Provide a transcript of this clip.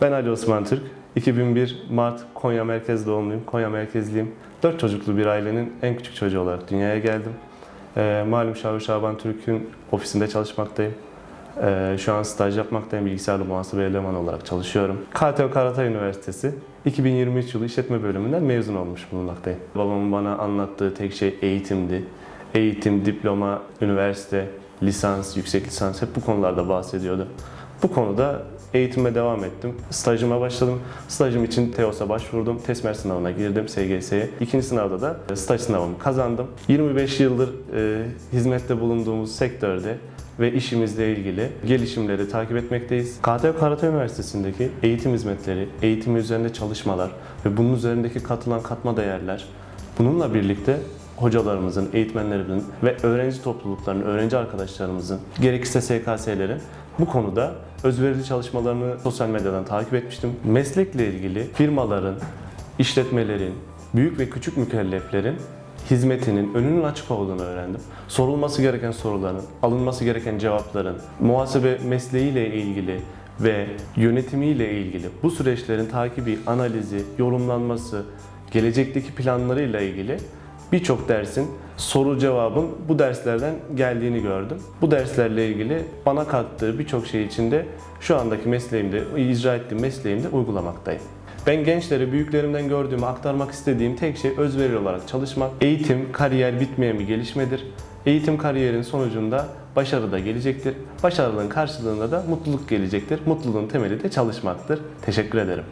Ben Ali Osman Türk. 2001 Mart Konya merkez doğumluyum. Konya merkezliyim. 4 çocuklu bir ailenin en küçük çocuğu olarak dünyaya geldim. Ee, malum Şavur Şaban Türk'ün ofisinde çalışmaktayım. Ee, şu an staj yapmaktayım. Bilgisayarlı muhasebe elemanı olarak çalışıyorum. KTO Karatay Üniversitesi 2023 yılı işletme bölümünden mezun olmuş bulunmaktayım. Babamın bana anlattığı tek şey eğitimdi. Eğitim, diploma, üniversite, lisans, yüksek lisans hep bu konularda bahsediyordu. Bu konuda eğitime devam ettim. Stajıma başladım. Stajım için TEOS'a başvurdum. TESMER sınavına girdim SGS'ye. İkinci sınavda da staj sınavımı kazandım. 25 yıldır e, hizmette bulunduğumuz sektörde ve işimizle ilgili gelişimleri takip etmekteyiz. KTO Karatay Üniversitesi'ndeki eğitim hizmetleri, eğitim üzerinde çalışmalar ve bunun üzerindeki katılan katma değerler bununla birlikte hocalarımızın, eğitmenlerimizin ve öğrenci topluluklarının, öğrenci arkadaşlarımızın, gerekirse SKS'lerin bu konuda özverili çalışmalarını sosyal medyadan takip etmiştim. Meslekle ilgili firmaların, işletmelerin, büyük ve küçük mükelleflerin hizmetinin önünün açık olduğunu öğrendim. Sorulması gereken soruların, alınması gereken cevapların, muhasebe mesleğiyle ilgili ve yönetimiyle ilgili bu süreçlerin takibi, analizi, yorumlanması, gelecekteki planlarıyla ilgili birçok dersin soru cevabın bu derslerden geldiğini gördüm. Bu derslerle ilgili bana kattığı birçok şey içinde şu andaki mesleğimde, icra ettiğim mesleğimde uygulamaktayım. Ben gençlere büyüklerimden gördüğümü aktarmak istediğim tek şey özverili olarak çalışmak. Eğitim, kariyer bitmeyen bir gelişmedir. Eğitim kariyerin sonucunda başarı da gelecektir. Başarının karşılığında da mutluluk gelecektir. Mutluluğun temeli de çalışmaktır. Teşekkür ederim.